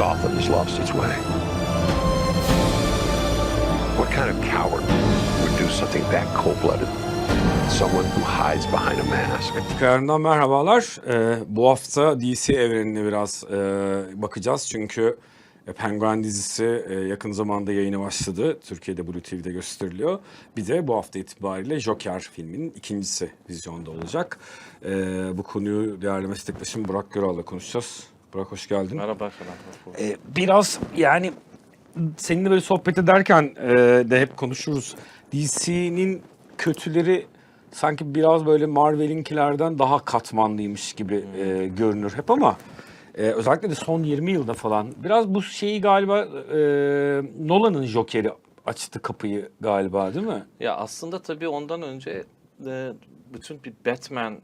Has lost its way. What kind of coward would do something that cold-blooded? Someone who hides behind a mask. Tekrardan merhabalar. Ee, bu hafta DC evrenine biraz e, bakacağız çünkü e, Penguin dizisi e, yakın zamanda yayına başladı. Türkiye'de Blue TV'de gösteriliyor. Bir de bu hafta itibariyle Joker filminin ikincisi vizyonda olacak. E, bu konuyu değerli meslektaşım Burak Göral'la konuşacağız. Burak hoş geldin. Merhaba Şener. hoş bulduk. E, biraz yani seninle böyle sohbet ederken e, de hep konuşuruz. DC'nin kötüleri sanki biraz böyle Marvel'inkilerden daha katmanlıymış gibi e, görünür hep ama e, özellikle de son 20 yılda falan biraz bu şeyi galiba e, Nolan'ın Joker'i açtı kapıyı galiba değil mi? Ya aslında tabii ondan önce de bütün bir Batman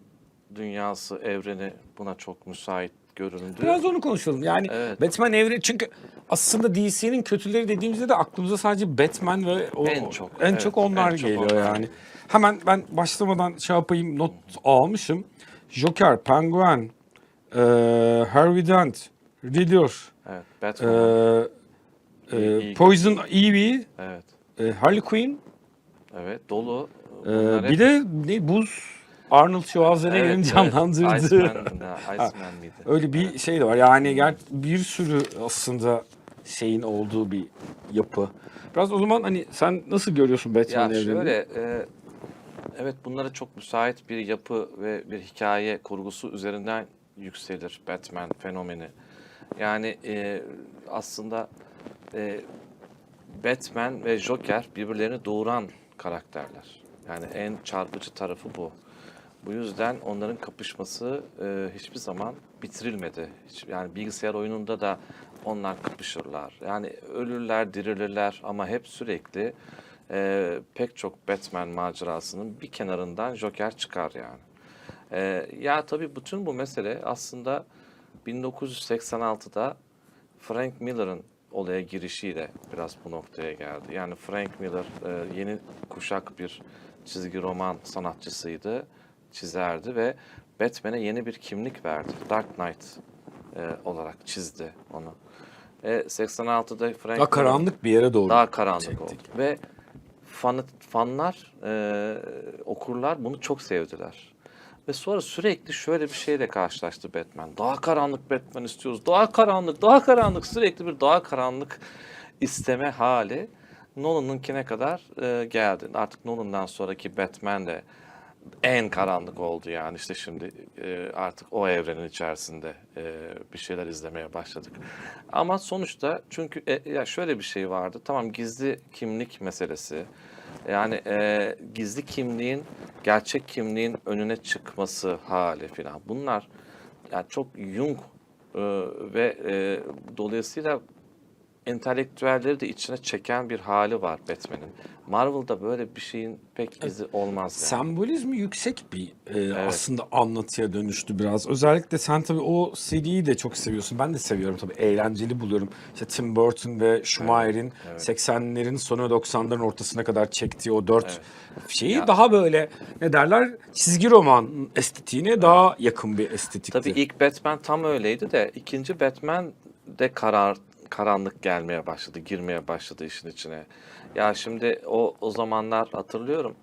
dünyası, evreni buna çok müsait göründü. Biraz onu konuşalım. Yani Evet. Batman evre çünkü aslında DC'nin kötüleri dediğimizde de aklımıza sadece Batman ve o, En çok, en evet, çok onlar en çok geliyor onlar. yani. Hemen ben başlamadan şey yapayım not almışım. Joker, Penguin, e, Harvey Dent, Riddler, Evet, e, Batman. e. Poison Ivy, evet. e, Harley Quinn, Evet, dolu. e, Bunlar hep- bir de ne buz Arnold Schwarzenegger'in Evet, canlandırdığı. Evet. Iceman, mıydı? Öyle bir şey de var. Yani bir sürü aslında şeyin olduğu bir yapı. Biraz o zaman hani sen nasıl görüyorsun Batman Ya evrenini? şöyle, e, evet bunlara çok müsait bir yapı ve bir hikaye kurgusu üzerinden yükselir Batman fenomeni. Yani e, aslında e, Batman ve Joker birbirlerini doğuran karakterler. Yani en çarpıcı tarafı bu. Bu yüzden onların kapışması e, hiçbir zaman bitirilmedi. Hiç, yani bilgisayar oyununda da onlar kapışırlar. Yani ölürler, dirilirler ama hep sürekli e, pek çok Batman macerasının bir kenarından Joker çıkar yani. E, ya tabii bütün bu mesele aslında 1986'da Frank Miller'ın olaya girişiyle biraz bu noktaya geldi. Yani Frank Miller e, yeni kuşak bir çizgi roman sanatçısıydı, çizerdi ve Batman'e yeni bir kimlik verdi. Dark Knight e, olarak çizdi onu. E, 86'da Frank Daha karanlık bir yere doğru. daha karanlık çektik. oldu. Ve fan, fanlar, e, okurlar bunu çok sevdiler. Ve sonra sürekli şöyle bir şeyle karşılaştı Batman. Daha karanlık Batman istiyoruz. Daha karanlık, daha karanlık. Sürekli bir daha karanlık isteme hali Nolan'ınkine kadar e, geldi. Artık Nolan'dan sonraki Batman de en karanlık oldu yani işte şimdi e, artık o evrenin içerisinde e, bir şeyler izlemeye başladık. Ama sonuçta çünkü e, ya şöyle bir şey vardı. Tamam gizli kimlik meselesi. Yani e, gizli kimliğin gerçek kimliğin önüne çıkması hali filan. Bunlar yani çok Jung e, ve e, dolayısıyla entelektüelleri de içine çeken bir hali var Batman'in. Marvel'da böyle bir şeyin pek izi olmaz yani. Sembolizmi yüksek bir e, aslında anlatıya dönüştü biraz. Özellikle sen tabii o seriyi de çok seviyorsun. Ben de seviyorum tabii. Eğlenceli buluyorum. İşte Tim Burton ve Schumacher'in 80'lerin sonu 90'ların ortasına kadar çektiği o dört şeyi Ya- daha böyle ne derler çizgi roman estetiğine daha yakın bir estetikti. Tabii ilk Batman tam öyleydi de ikinci Batman de karar karanlık gelmeye başladı, girmeye başladı işin içine. Ya şimdi o o zamanlar hatırlıyorum.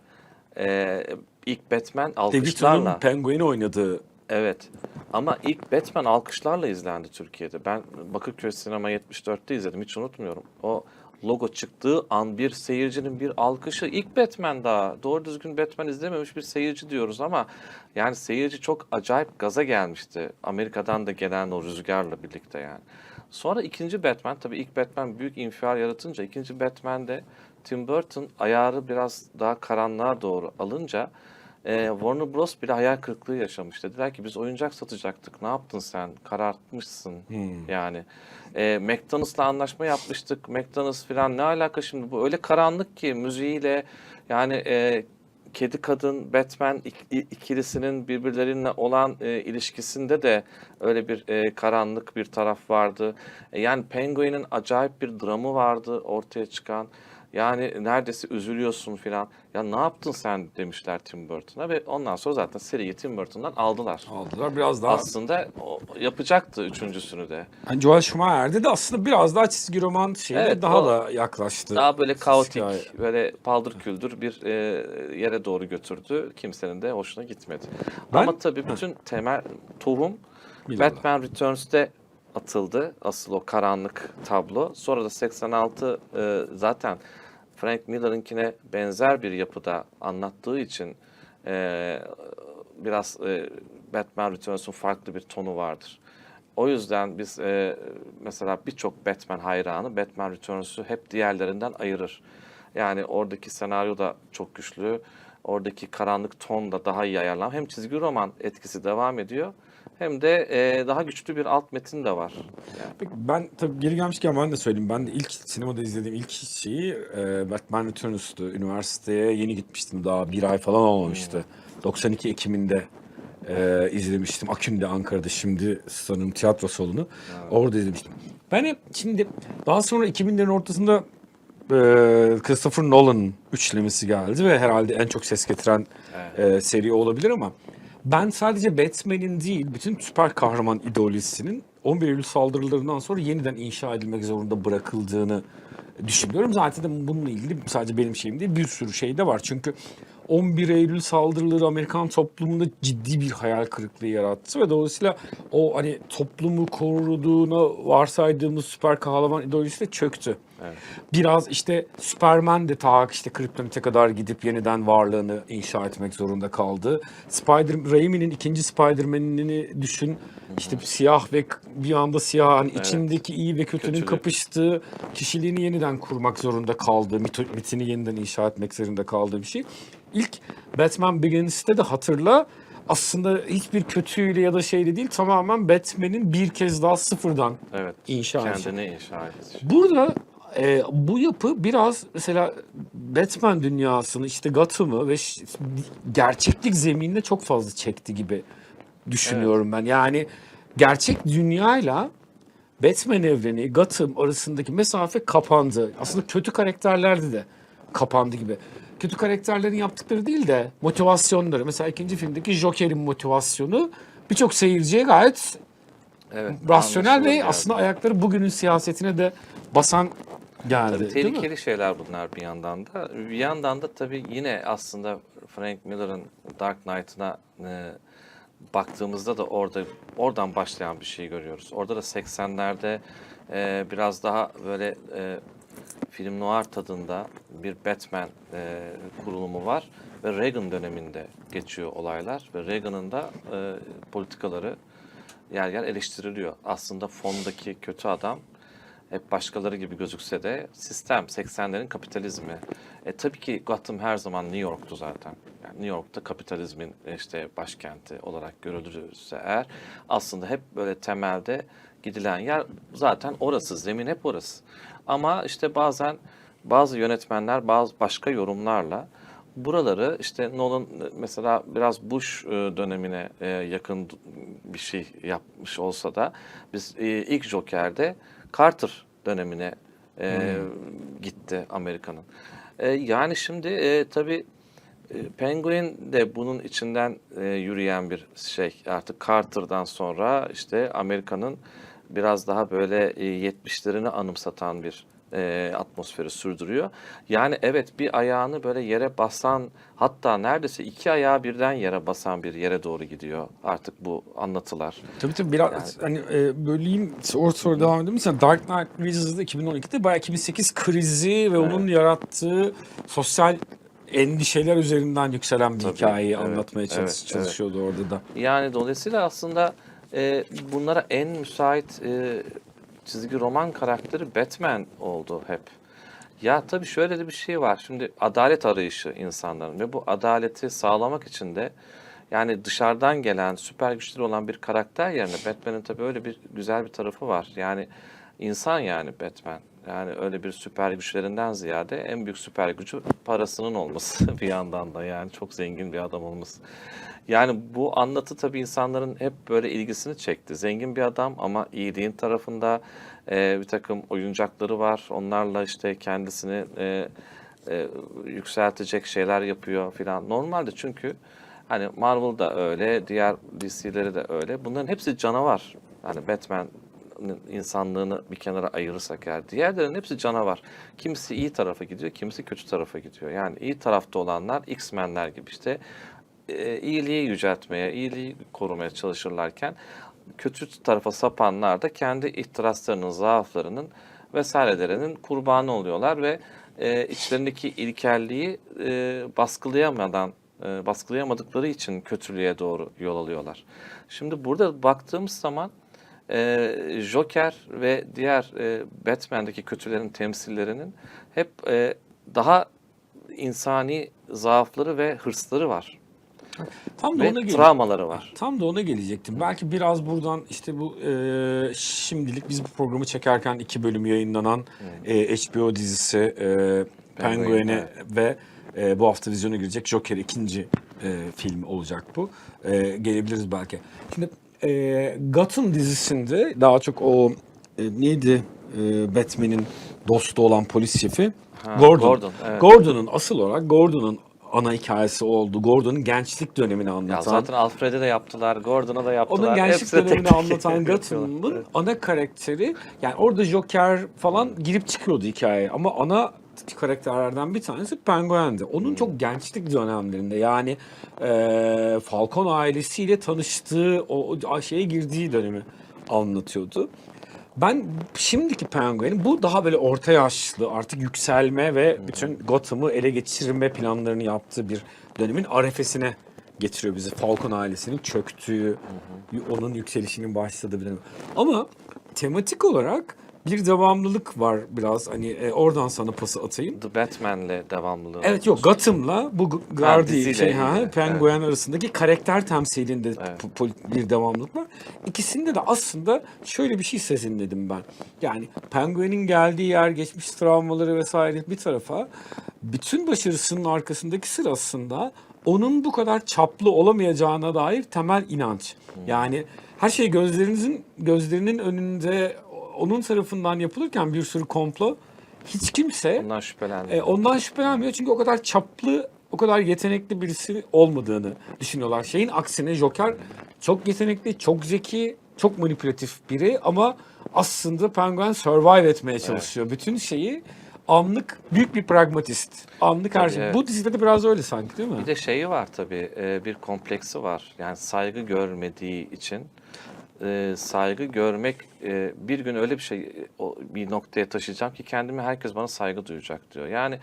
Ee, ilk Batman alkışlarla Penguin'i oynadığı Evet. Ama ilk Batman alkışlarla izlendi Türkiye'de. Ben Bakırköy Sinema 74'te izledim. Hiç unutmuyorum. O logo çıktığı an bir seyircinin bir alkışı. ilk Batman daha. Doğru düzgün Batman izlememiş bir seyirci diyoruz ama yani seyirci çok acayip gaza gelmişti. Amerika'dan da gelen o rüzgarla birlikte yani. Sonra ikinci Batman, tabii ilk Batman büyük infial yaratınca ikinci Batman'de Tim Burton ayarı biraz daha karanlığa doğru alınca e, Warner Bros. bile hayal kırıklığı yaşamış. Dediler ki biz oyuncak satacaktık. Ne yaptın sen? Karartmışsın yani. E, McDonald's'la anlaşma yapmıştık. McDonald's falan ne alaka şimdi bu? Öyle karanlık ki müziğiyle yani e, kedi kadın Batman ikilisinin birbirleriyle olan e, ilişkisinde de öyle bir e, karanlık bir taraf vardı. E, yani Penguin'in acayip bir dramı vardı ortaya çıkan. Yani neredeyse üzülüyorsun filan. Ya ne yaptın sen demişler Tim Burton'a ve ondan sonra zaten seriyi Tim Burton'dan aldılar. Aldılar biraz daha. Aslında o yapacaktı üçüncüsünü de. Yani Joel Schumacher'de de aslında biraz daha çizgi roman şeyine Evet, daha da yaklaştı. Daha böyle kaotik, Hikaye. böyle paldır küldür bir e, yere doğru götürdü. Kimsenin de hoşuna gitmedi. Ben- Ama tabii bütün temel tohum Bilmiyorum. Batman Returns'te atıldı. Asıl o karanlık tablo. Sonra da 86 e, zaten Frank Miller'ınkine benzer bir yapıda anlattığı için e, biraz e, Batman Returns'un farklı bir tonu vardır. O yüzden biz e, mesela birçok Batman hayranı Batman Returns'u hep diğerlerinden ayırır. Yani oradaki senaryo da çok güçlü. Oradaki karanlık ton da daha iyi ayarlan. Hem çizgi roman etkisi devam ediyor hem de e, daha güçlü bir alt metin de var. Yani Peki ben tabii geri gelmişken ben de söyleyeyim. Ben de ilk sinemada izlediğim ilk şeyi e, Batman Returns'tu. Üniversiteye yeni gitmiştim daha bir ay falan olmamıştı. 92 Ekim'inde e, izlemiştim. Akün'de Ankara'da şimdi sanırım tiyatro salonu. Orada izlemiştim. Ben hep şimdi daha sonra 2000'lerin ortasında Christopher Nolan üçlemesi geldi ve herhalde en çok ses getiren e, seri olabilir ama ben sadece Batman'in değil bütün süper kahraman ideolojisinin 11 Eylül saldırılarından sonra yeniden inşa edilmek zorunda bırakıldığını düşünüyorum. Zaten de bununla ilgili sadece benim şeyim değil bir sürü şey de var. Çünkü 11 Eylül saldırıları Amerikan toplumunda ciddi bir hayal kırıklığı yarattı ve dolayısıyla o hani toplumu koruduğuna varsaydığımız süper kahraman ideolojisi de çöktü. Evet. Biraz işte Superman de ta işte Kryptonite kadar gidip yeniden varlığını inşa etmek zorunda kaldı. Spider Raimi'nin ikinci Spider-Man'ini düşün. İşte siyah ve bir anda siyah hani içindeki iyi ve kötünün Kötülük. kapıştığı kişiliğini yeniden kurmak zorunda kaldı. Mitini yeniden inşa etmek zorunda kaldığı bir şey. İlk Batman Begins'te de hatırla aslında hiçbir kötüyle ya da şeyle değil tamamen Batman'in bir kez daha sıfırdan evet. İnşa edecek. Kendini inşa edici. Burada e, bu yapı biraz mesela Batman dünyasını işte Gotham'ı ve gerçeklik zemininde çok fazla çekti gibi düşünüyorum ben. Yani gerçek dünyayla Batman evreni, Gotham arasındaki mesafe kapandı. Aslında kötü karakterlerde de kapandı gibi. Kötü karakterlerin yaptıkları değil de motivasyonları. Mesela ikinci filmdeki Joker'in motivasyonu birçok seyirciye gayet Evet. rasyonel ve anlaşılır aslında yani. ayakları bugünün siyasetine de basan geldi. Tabii değil mi? tehlikeli şeyler bunlar bir yandan da. Bir yandan da tabii yine aslında Frank Miller'ın Dark Knight'ına e, baktığımızda da orada oradan başlayan bir şey görüyoruz. Orada da 80'lerde e, biraz daha böyle e, film noir tadında bir Batman e, kurulumu var ve Reagan döneminde geçiyor olaylar ve Reagan'ın da e, politikaları yer yer eleştiriliyor. Aslında fondaki kötü adam hep başkaları gibi gözükse de sistem 80'lerin kapitalizmi. E tabii ki Gotham her zaman New York'tu zaten. Yani New York'ta kapitalizmin işte başkenti olarak görülürse eğer aslında hep böyle temelde gidilen yer zaten orası, zemin hep orası. Ama işte bazen bazı yönetmenler bazı başka yorumlarla buraları işte Nolan mesela biraz Bush e, dönemine e, yakın bir şey yapmış olsa da biz e, ilk Joker'de Carter dönemine e, gitti Amerika'nın. E, yani şimdi e, tabii e, Penguin de bunun içinden e, yürüyen bir şey. Artık Carter'dan sonra işte Amerika'nın biraz daha böyle e, 70'lerini anımsatan bir e, atmosferi sürdürüyor. Yani evet bir ayağını böyle yere basan hatta neredeyse iki ayağı birden yere basan bir yere doğru gidiyor artık bu anlatılar. Tabii tabii biraz hani e, böleyim soru soru devam edeyim. Mesela Dark Knight Rises'da 2012'de bayağı 2008 krizi ve onun yarattığı sosyal endişeler üzerinden yükselen bir Tabii, hikayeyi evet, anlatmaya çalış- evet, çalışıyordu orada da. Yani dolayısıyla aslında e, bunlara en müsait e, çizgi roman karakteri Batman oldu hep. Ya tabii şöyle de bir şey var. Şimdi adalet arayışı insanların ve bu adaleti sağlamak için de yani dışarıdan gelen süper güçleri olan bir karakter yerine Batman'in tabii öyle bir güzel bir tarafı var. Yani insan yani Batman. Yani öyle bir süper güçlerinden ziyade en büyük süper gücü parasının olması bir yandan da yani çok zengin bir adam olması. Yani bu anlatı tabii insanların hep böyle ilgisini çekti. Zengin bir adam ama iyiliğin tarafında e, bir takım oyuncakları var. Onlarla işte kendisini e, e, yükseltecek şeyler yapıyor filan. Normalde çünkü hani Marvel'da öyle, diğer DC'leri de öyle. Bunların hepsi canavar. Hani Batman insanlığını bir kenara ayırırsak eğer diğerlerinin hepsi canavar. Kimisi iyi tarafa gidiyor, kimisi kötü tarafa gidiyor. Yani iyi tarafta olanlar X-Men'ler gibi işte e, iyiliği yüceltmeye, iyiliği korumaya çalışırlarken kötü tarafa sapanlar da kendi ihtiraslarının, zaaflarının vesairelerinin kurbanı oluyorlar ve e, içlerindeki ilkelliği e, baskılayamadan e, baskılayamadıkları için kötülüğe doğru yol alıyorlar. Şimdi burada baktığımız zaman e, Joker ve diğer e, Batman'deki kötülerin temsillerinin hep e, daha insani zaafları ve hırsları var. Tam da Ve ona gel- travmaları var. Tam da ona gelecektim. Belki biraz buradan işte bu e, şimdilik biz bu programı çekerken iki bölüm yayınlanan e, HBO dizisi e, Penguin'e ve e, bu hafta vizyona girecek Joker ikinci e, film olacak bu. E, gelebiliriz belki. Şimdi e, Gotham dizisinde daha çok o e, neydi e, Batman'in dostu olan polis şefi Ha, Gordon. Gordon, evet. Gordon'un asıl olarak Gordon'un ana hikayesi oldu. Gordon'un gençlik dönemini Ya anlatan. zaten Alfred'e de yaptılar, Gordon'a da yaptılar. Onun gençlik Hepsine tek dönemini tek anlatan. Gotham'ın ana karakteri yani orada Joker falan girip çıkıyordu hikayeye ama ana karakterlerden bir tanesi Penguin'di. Onun çok gençlik dönemlerinde yani e, Falcon ailesiyle tanıştığı o, o şeye girdiği dönemi anlatıyordu. Ben şimdiki Penguin'in bu daha böyle orta yaşlı artık yükselme ve bütün Gotham'ı ele geçirme planlarını yaptığı bir dönemin arefesine getiriyor bizi. Falcon ailesinin çöktüğü, onun yükselişinin başladığı bir dönem. Ama tematik olarak bir devamlılık var biraz. Hani e, oradan sana pası atayım. The Batman'le devamlılığı. Evet yok Gotham'la bu G- Guardian diziyle şey ha Penguin arasındaki karakter temsilinde Evet. bir devamlılık var. İkisinde de aslında şöyle bir şey sezinledim ben. Yani Penguin'in geldiği yer, geçmiş travmaları vesaire bir tarafa bütün başarısının arkasındaki sır aslında onun bu kadar çaplı olamayacağına dair temel inanç. Yani her şey gözlerinizin gözlerinin önünde onun tarafından yapılırken bir sürü komplo hiç kimse Ondan şüphelendi. e, ondan şüphelenmiyor çünkü o kadar çaplı, o kadar yetenekli birisi olmadığını düşünüyorlar. Şeyin aksine Joker çok yetenekli, çok zeki, çok manipülatif biri ama aslında Penguin survive etmeye çalışıyor. Bütün şeyi anlık büyük bir pragmatist. Anlık her şey. evet. Bu dizide de biraz öyle sanki değil mi? Bir de şeyi var tabii, e, bir kompleksi var. Yani saygı görmediği için e, saygı görmek e, bir gün öyle bir şey e, o, bir noktaya taşıyacağım ki kendimi herkes bana saygı duyacak diyor. Yani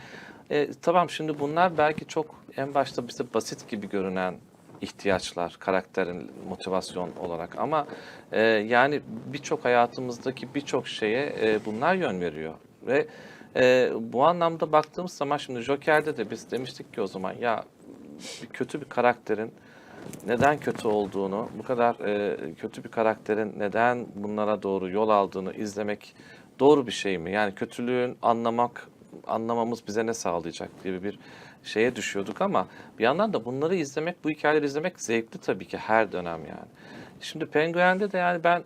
e, tamam şimdi bunlar belki çok en başta bize basit gibi görünen ihtiyaçlar, karakterin motivasyon olarak ama e, yani birçok hayatımızdaki birçok şeye e, bunlar yön veriyor ve e, bu anlamda baktığımız zaman şimdi Joker'de de biz demiştik ki o zaman ya kötü bir karakterin neden kötü olduğunu, bu kadar e, kötü bir karakterin neden bunlara doğru yol aldığını izlemek doğru bir şey mi? Yani kötülüğün anlamak, anlamamız bize ne sağlayacak gibi bir şeye düşüyorduk ama bir yandan da bunları izlemek, bu hikayeleri izlemek zevkli tabii ki her dönem yani. Şimdi Penguin'de de yani ben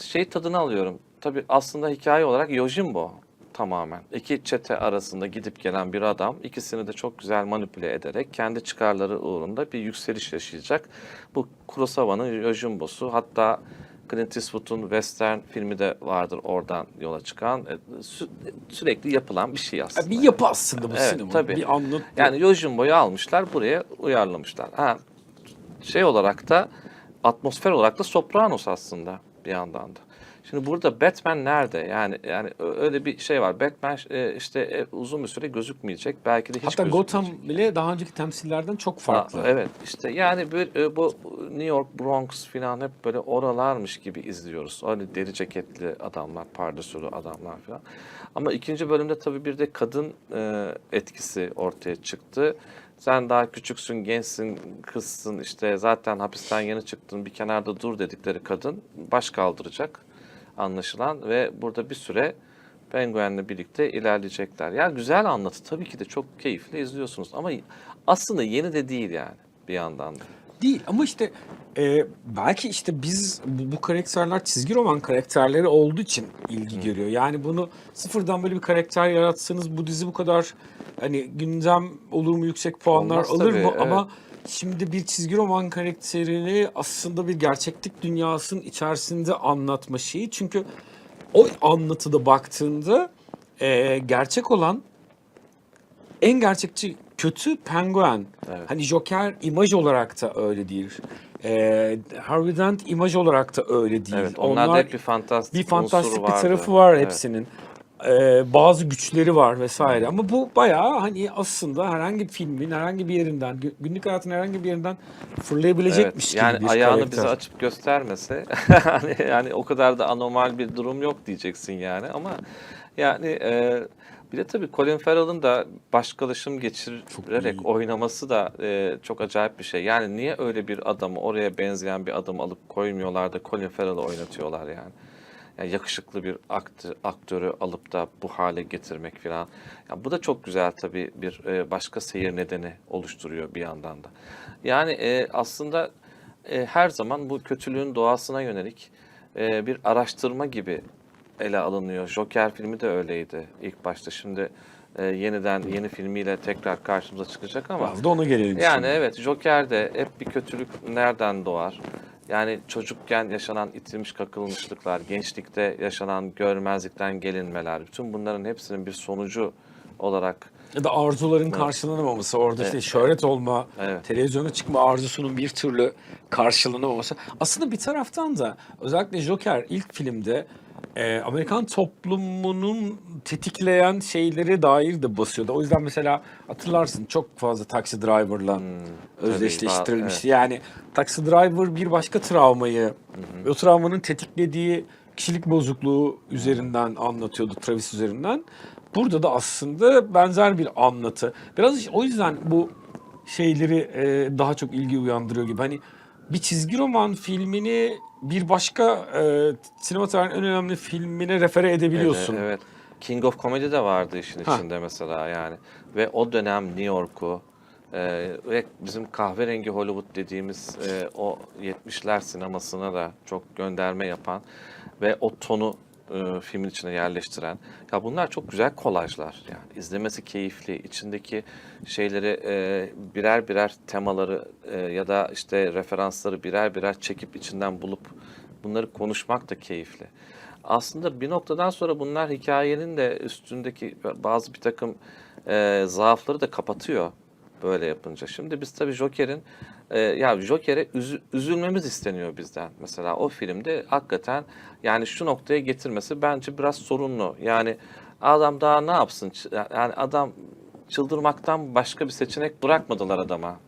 şey tadını alıyorum. Tabii aslında hikaye olarak Yojimbo tamamen. İki çete arasında gidip gelen bir adam ikisini de çok güzel manipüle ederek kendi çıkarları uğrunda bir yükseliş yaşayacak. Bu Kurosawa'nın Yojimbo'su hatta Clint Eastwood'un Western filmi de vardır oradan yola çıkan e, sü- sürekli yapılan bir şey aslında. Bir yapı aslında bu Evet, sinema. tabii. Bir anlat. Yani Yojimbo'yu almışlar buraya uyarlamışlar. Ha, şey olarak da atmosfer olarak da Sopranos aslında bir yandan da. Şimdi burada Batman nerede? Yani yani öyle bir şey var. Batman e, işte e, uzun bir süre gözükmeyecek. Belki de hiç Hatta. Gotham bile daha önceki temsillerden çok farklı. Ha, evet işte yani bir, e, bu New York, Bronx falan hep böyle oralarmış gibi izliyoruz. Öyle deri ceketli adamlar, pardesülü adamlar falan. Ama ikinci bölümde tabii bir de kadın etkisi ortaya çıktı. Sen daha küçüksün, gençsin, kızsın işte zaten hapisten yeni çıktın bir kenarda dur dedikleri kadın baş kaldıracak anlaşılan ve burada bir süre Penguin'le birlikte ilerleyecekler. Ya güzel anlatı tabii ki de çok keyifli izliyorsunuz ama aslında yeni de değil yani bir yandan da. Değil ama işte e, belki işte biz bu, bu karakterler çizgi roman karakterleri olduğu için ilgi görüyor. Yani bunu sıfırdan böyle bir karakter yaratsanız bu dizi bu kadar hani gündem olur mu yüksek puanlar Olmaz alır tabii, mı? evet. Ama şimdi bir çizgi roman karakterini aslında bir gerçeklik dünyasının içerisinde anlatma şeyi. Çünkü o anlatıda baktığında e, gerçek olan en gerçekçi kötü penguen. Evet. Hani Joker imaj olarak da öyle değil. Ee, Harvey Dent imaj olarak da öyle değil. Evet, onlar, da hep bir fantastik bir fantastik bir vardı. tarafı var Evet. hepsinin. Ee, bazı güçleri var vesaire. Ama bu bayağı hani aslında herhangi bir filmin herhangi bir yerinden, gü- günlük hayatın herhangi bir yerinden fırlayabilecekmiş Evet, gibi yani bir ayağını karakter. bize açıp göstermese hani yani o kadar da anormal bir durum yok diyeceksin yani ama yani e, bir de tabii Colin Farrell'ın da başkalaşım geçirerek oynaması da e, çok acayip bir şey. Yani niye öyle bir adamı oraya benzeyen bir adam alıp koymuyorlar da Colin Farrell'ı oynatıyorlar yani. Yani yakışıklı bir aktı, aktörü alıp da bu hale getirmek falan. Ya bu da çok güzel tabii bir e, başka seyir nedeni oluşturuyor bir yandan da. Yani e, aslında e, her zaman bu kötülüğün doğasına yönelik e, bir araştırma gibi ele alınıyor. Joker filmi de öyleydi ilk başta. Şimdi e, yeniden yeni filmiyle tekrar karşımıza çıkacak ama Biraz da ona gelelim yani şimdi. evet Joker'de hep bir kötülük nereden doğar? Yani çocukken yaşanan itilmiş kakılmışlıklar, gençlikte yaşanan görmezlikten gelinmeler, bütün bunların hepsinin bir sonucu olarak Ya da arzuların karşılanamaması, orada işte Evet. şöhret olma, Evet. televizyona çıkma arzusunun bir türlü karşılanamaması. Aslında bir taraftan da özellikle Joker ilk filmde e, Amerikan toplumunun tetikleyen şeyleri dair de basıyordu. O yüzden mesela hatırlarsın çok fazla taksi driver'la özdeşleştirilmişti. Yani taksi driver bir başka travmayı ve o travmanın tetiklediği kişilik bozukluğu üzerinden anlatıyordu Travis üzerinden. Burada da aslında benzer bir anlatı. Biraz işte o yüzden bu şeyleri e, daha çok ilgi uyandırıyor gibi. Hani bir çizgi roman filmini bir başka e, sinema tarihinin en önemli filmine refere edebiliyorsun. Evet, evet. King of Comedy de vardı işin Ha. içinde mesela yani. Ve o dönem New York'u e, ve bizim kahverengi Hollywood dediğimiz e, o 70'ler sinemasına da çok gönderme yapan ve o tonu e, filmin içine yerleştiren. Ya bunlar çok güzel kolajlar. Yani izlemesi keyifli. içindeki şeyleri e, birer birer temaları e, ya da işte referansları birer birer çekip içinden bulup bunları konuşmak da keyifli. Aslında bir noktadan sonra bunlar hikayenin de üstündeki bazı bir takım e, zaafları da kapatıyor böyle yapınca. Şimdi biz tabii Joker'in e, ya Joker'e üzü- üzülmemiz isteniyor bizden. Mesela o filmde hakikaten yani şu noktaya getirmesi bence biraz sorunlu. Yani adam daha ne yapsın? Yani adam çıldırmaktan başka bir seçenek bırakmadılar adama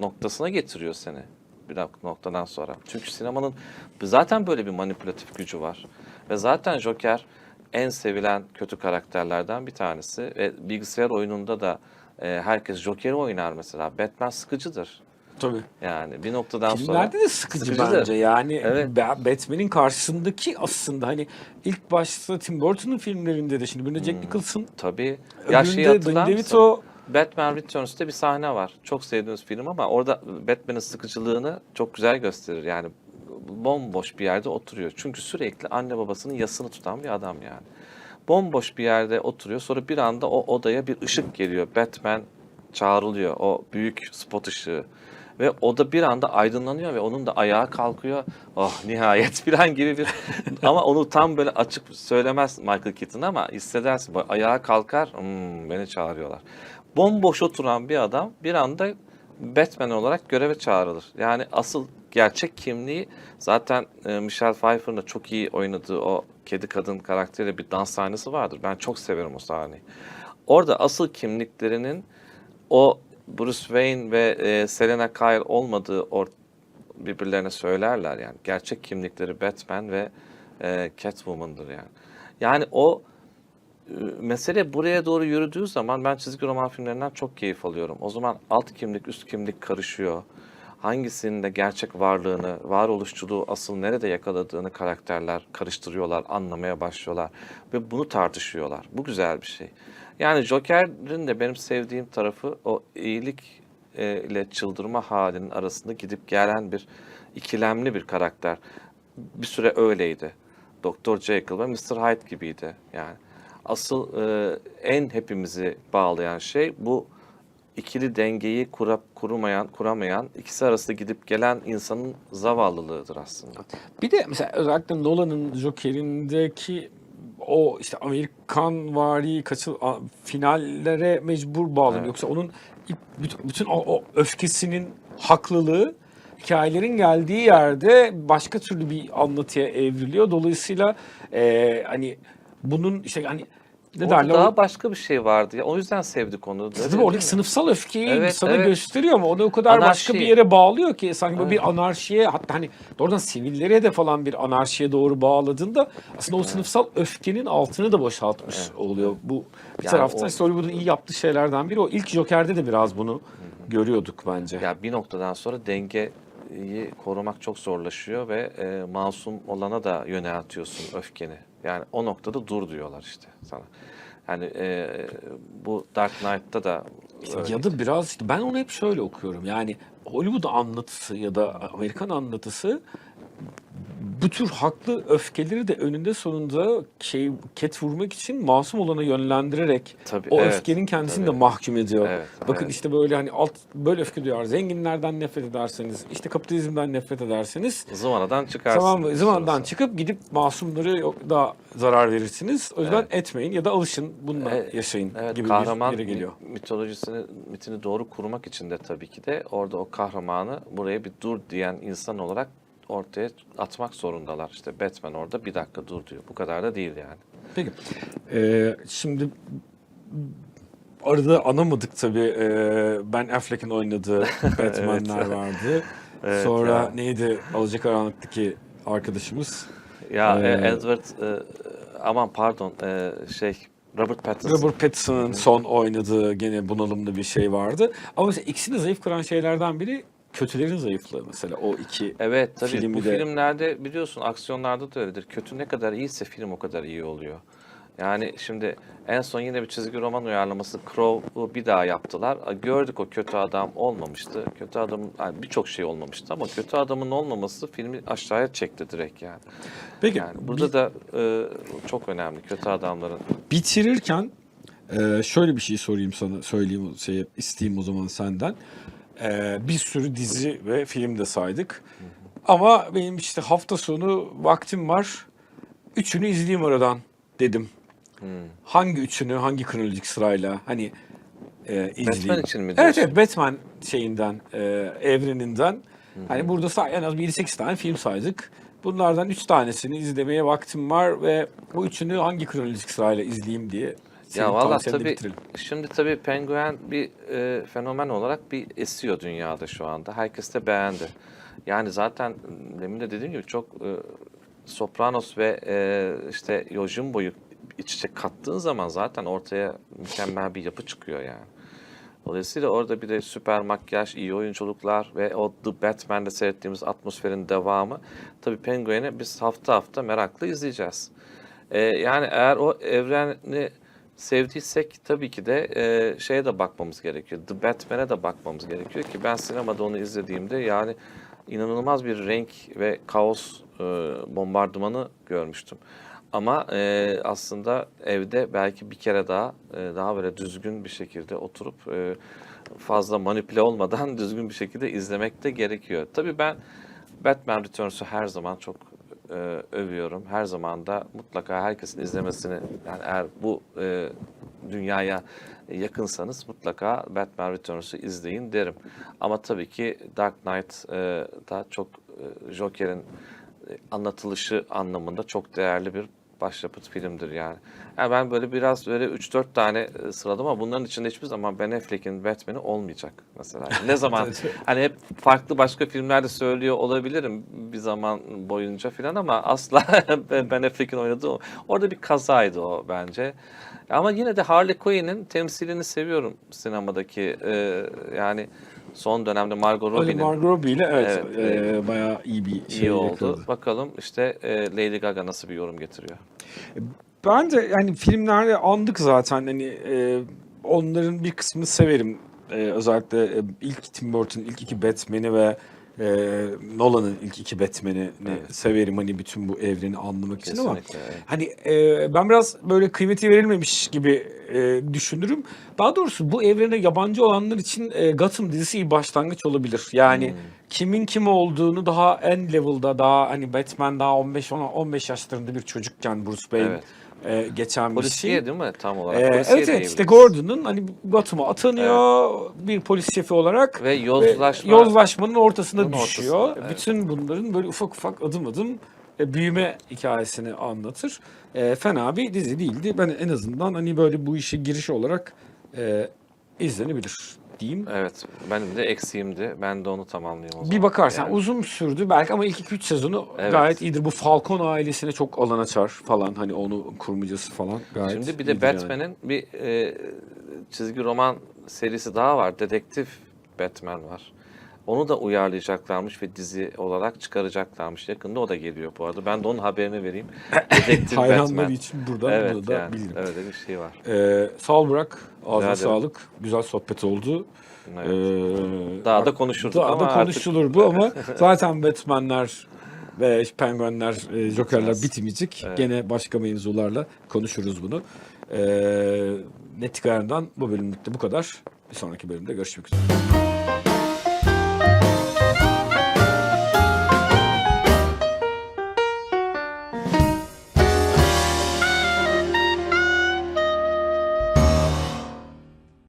noktasına getiriyor seni bir noktadan sonra. Çünkü sinemanın zaten böyle bir manipülatif gücü var. Ve zaten Joker en sevilen kötü karakterlerden bir tanesi. Ve bilgisayar oyununda da e, herkes Joker'i oynar mesela. Batman sıkıcıdır. Tabii. Yani bir noktadan sonra. Filmlerde de sıkıcı sıkıcıdır. bence. Yani Evet. Ba- Batman'in karşısındaki aslında hani ilk başta Tim Burton'un filmlerinde de şimdi birinde Jack Nicholson, Tabii. Hmm. Ya şeyi öbüründe Danny hatırlar mısın? DeVito Batman Returns'te bir sahne var. Çok sevdiğimiz film ama orada Batman'in sıkıcılığını çok güzel gösterir. Yani bomboş bir yerde oturuyor. Çünkü sürekli anne babasının yasını tutan bir adam yani. Bomboş bir yerde oturuyor. Sonra bir anda o odaya bir ışık geliyor. Batman çağrılıyor. O büyük spot ışığı. Ve oda bir anda aydınlanıyor ve onun da ayağı kalkıyor. Oh nihayet falan gibi bir... ama onu tam böyle açık söylemez Michael Keaton ama hissedersin. Ayağa kalkar, "Hmm, beni çağırıyorlar. Bomboş oturan bir adam bir anda Batman olarak göreve çağrılır. Yani asıl gerçek kimliği zaten e, Michelle Pfeiffer'ın da çok iyi oynadığı o kedi kadın karakteriyle bir dans sahnesi vardır. Ben çok severim o sahneyi. Orada asıl kimliklerinin o Bruce Wayne ve e, Selena Kyle olmadığı or birbirlerine söylerler yani. Gerçek kimlikleri Batman ve e, Catwoman'dır yani. Yani o e, mesele buraya doğru yürüdüğü zaman ben çizgi roman filmlerinden çok keyif alıyorum. O zaman alt kimlik, üst kimlik karışıyor. Hangisinin de gerçek varlığını, varoluşçuluğu asıl nerede yakaladığını karakterler karıştırıyorlar, anlamaya başlıyorlar ve bunu tartışıyorlar. Bu güzel bir şey. Yani Joker'in de benim sevdiğim tarafı o iyilik e, ile çıldırma halinin arasında gidip gelen bir ikilemli bir karakter. Bir süre öyleydi. Dr. Jekyll ve Mr. Hyde gibiydi yani. Asıl e, en hepimizi bağlayan şey bu ikili dengeyi kurap kurumayan, kuramayan, ikisi arasında gidip gelen insanın zavallılığıdır aslında. Bir de mesela özellikle Nolan'ın Joker'indeki o işte Amerikan vari kaçı a- finallere mecbur bağlanıyor. Evet. Yoksa onun bütün, bütün o, o öfkesinin haklılığı hikayelerin geldiği yerde başka türlü bir anlatıya evriliyor. Dolayısıyla eee, hani bunun işte hani ne Orada derler? daha başka bir şey vardı ya. O yüzden sevdik onu. Değil oradaki mi? sınıfsal öfkeyi Evet, sana evet. gösteriyor ama onu o kadar başka bir Anarşi. yere bağlıyor ki sanki böyle bir anarşiye hatta hani doğrudan sivillere de falan bir anarşiye doğru bağladığında aslında o sınıfsal öfkenin altını da boşaltmış oluyor. Bu bir Yani taraftan o- işte Hollywood'un iyi yaptığı şeylerden biri o. İlk Joker'de de biraz bunu görüyorduk bence. Ya bir noktadan sonra dengeyi korumak çok zorlaşıyor ve e, masum olana da yöneltiyorsun öfkeni. Yani o noktada dur diyorlar işte sana. Yani e, bu Dark Knight'ta da öyle. Ya da biraz ben onu hep şöyle okuyorum. Yani Hollywood anlatısı ya da Amerikan anlatısı bu tür haklı öfkeleri de önünde sonunda şey ket vurmak için masum olana yönlendirerek Tabii, o evet, öfkenin kendisini tabii. de mahkum ediyor. Evet, Bakın evet. işte böyle hani alt böyle öfke duyar. Zenginlerden nefret ederseniz, işte kapitalizmden nefret ederseniz zıvanadan çıkarsın. Tamam? Zamandan çıkıp gidip masumları da zarar verirsiniz. O yüzden etmeyin ya da alışın bununla Evet, yaşayın Evet, gibi kahraman bir yere geliyor. mi- mitolojisini, mitini doğru kurmak için de tabii ki de orada o kahramanı buraya bir dur diyen insan olarak ortaya atmak zorundalar. İşte Batman orada bir dakika dur diyor. Bu kadar da değil yani. Peki. Ee, şimdi arada anamadık tabii. Ee, Ben Affleck'in oynadığı Batman'ler vardı. Evet Sonra ya. neydi Alacakaranlık'taki arkadaşımız? Ya Ee, e, Edward e, aman pardon e, şey Robert Pattinson. Robert Pattinson'ın son oynadığı gene bunalımlı bir şey vardı. Ama mesela ikisini zayıf kıran şeylerden biri kötülerin zayıflığı mesela o iki. Evet tabii filmi bu de- filmlerde biliyorsun aksiyonlarda da öyledir. Kötü ne kadar iyiyse film o kadar iyi oluyor. Yani şimdi en son yine bir çizgi roman uyarlaması Crow'u bir daha yaptılar. A, Gördük o kötü adam olmamıştı. Kötü adamın yani birçok şey olmamıştı ama kötü adamın olmaması filmi aşağıya çekti direkt yani. Peki Yani burada da e, çok önemli kötü adamların. bitirirken e, şöyle bir şey sorayım sana, söyleyeyim, şey isteyeyim o zaman senden. E, bir sürü dizi ve film de saydık. Ama benim işte hafta sonu vaktim var. Üçünü izleyeyim aradan dedim. Hmm. Hangi üçünü, hangi kronolojik sırayla hani e, izleyeyim? için mi Evet diyorsun? evet Batman şeyinden, e, evreninden. Hani burada say- en az bir 7-8 tane film saydık. Bunlardan 3 tanesini izlemeye vaktim var ve bu üçünü hangi kronolojik sırayla izleyeyim diye senin Ya valla tabii bitirelim. şimdi tabii penguen bir e, fenomen olarak bir esiyor dünyada şu anda. Herkes de beğendi. Yani zaten demin de dediğim gibi çok e, Sopranos ve e, işte Yojimbo'yu iç içe kattığın zaman zaten ortaya mükemmel bir yapı çıkıyor yani. Dolayısıyla orada bir de süper makyaj, iyi oyunculuklar ve o The Batman'de seyrettiğimiz atmosferin devamı. Tabii Penguin'i biz hafta hafta merakla izleyeceğiz. Ee, yani eğer o evreni sevdiysek tabii ki de e, şeye de bakmamız gerekiyor. The Batman'e de bakmamız gerekiyor ki ben sinemada onu izlediğimde yani inanılmaz bir renk ve kaos e, bombardımanı görmüştüm. Ama e, aslında evde belki bir kere daha e, daha böyle düzgün bir şekilde oturup e, fazla manipüle olmadan düzgün bir şekilde izlemek de gerekiyor. Tabii ben Batman Returns'u her zaman çok e, övüyorum. Her zaman da mutlaka herkesin izlemesini yani eğer bu e, dünyaya yakınsanız mutlaka Batman Returns'u izleyin derim. Ama tabii ki Dark Knight e, da çok e, Joker'in e, anlatılışı anlamında çok değerli bir başyapıt filmdir yani. yani ben böyle biraz böyle 3-4 tane e, sıraladım ama bunların içinde hiçbir zaman Ben Affleck'in Batman'i olmayacak mesela. Ne zaman hani hep farklı başka filmlerde söylüyor olabilirim bir zaman boyunca filan ama asla Ben Affleck'in oynadığı o. Orada bir kazaydı o bence. Ama yine de Harley Quinn'in temsilini seviyorum sinemadaki. e, yani son dönemde Margot Robbie'nin Margot Robbie ile evet, Evet, e, bayağı iyi bir şey iyi oldu. yakaladı. Bakalım işte e, Lady Gaga nasıl bir yorum getiriyor. Ben de yani filmlerde andık zaten hani e, onların bir kısmını severim. e, özellikle e, ilk Tim Burton'ın ilk iki Batman'i ve e, Nolan'ın ilk iki Batman'ini Evet. severim hani bütün bu evreni anlamak için ama Kesinlikle, evet. hani e, ben biraz böyle kıymeti verilmemiş gibi e, düşünürüm. Daha doğrusu bu evrene yabancı olanlar için e, Gotham dizisi iyi başlangıç olabilir. Yani Hmm. kimin kim olduğunu daha en level'da daha hani Batman daha 15 10 15 yaşlarında bir çocukken Bruce Wayne Evet. E, geçen bir şey. Polisiye değil mi tam olarak? Ee, Polisiye evet evet işte. Gordon'un hani Gotham'a atanıyor bir polis şefi olarak Ve yozlaşma- yozlaşmanın ortasına Bunun düşüyor. ortasında, evet. Bütün bunların böyle ufak ufak adım adım e, büyüme hikayesini anlatır. E, fena bir dizi değildi. Ben en azından hani böyle bu işe giriş olarak e, izlenebilir diyeyim. Evet. Benim de eksiğimdi. Ben de onu tamamlayayım o zaman. Bir bakarsan Yani uzun sürdü belki ama ilk 2-3 sezonu Evet. gayet iyidir. Bu Falcon ailesine çok alan açar falan hani onu kurmacası falan gayet Şimdi bir de iyidir yani. Batman'in bir e, çizgi roman serisi daha var. Dedektif Batman var. Onu da uyarlayacaklarmış ve dizi olarak çıkaracaklarmış. Yakında o da geliyor bu arada. Ben de onun haberini vereyim. Dedektif Hayranları Batman. için buradan Evet bunu da yani, bildirim. öyle bir şey var. Ee, sağ ol Burak. Ağzına ederim. sağlık. Güzel sohbet oldu. Evet. Ee, Daha da konuşurduk daha ama da artık- konuşulur bu ama zaten Batman'ler ve Penguen'ler, e, Joker'ler bitmeyecek. Evet. Gene başka mevzularla konuşuruz bunu. Ee, Netikayan'dan bu bölümlükte bu kadar. Bir sonraki bölümde görüşmek üzere.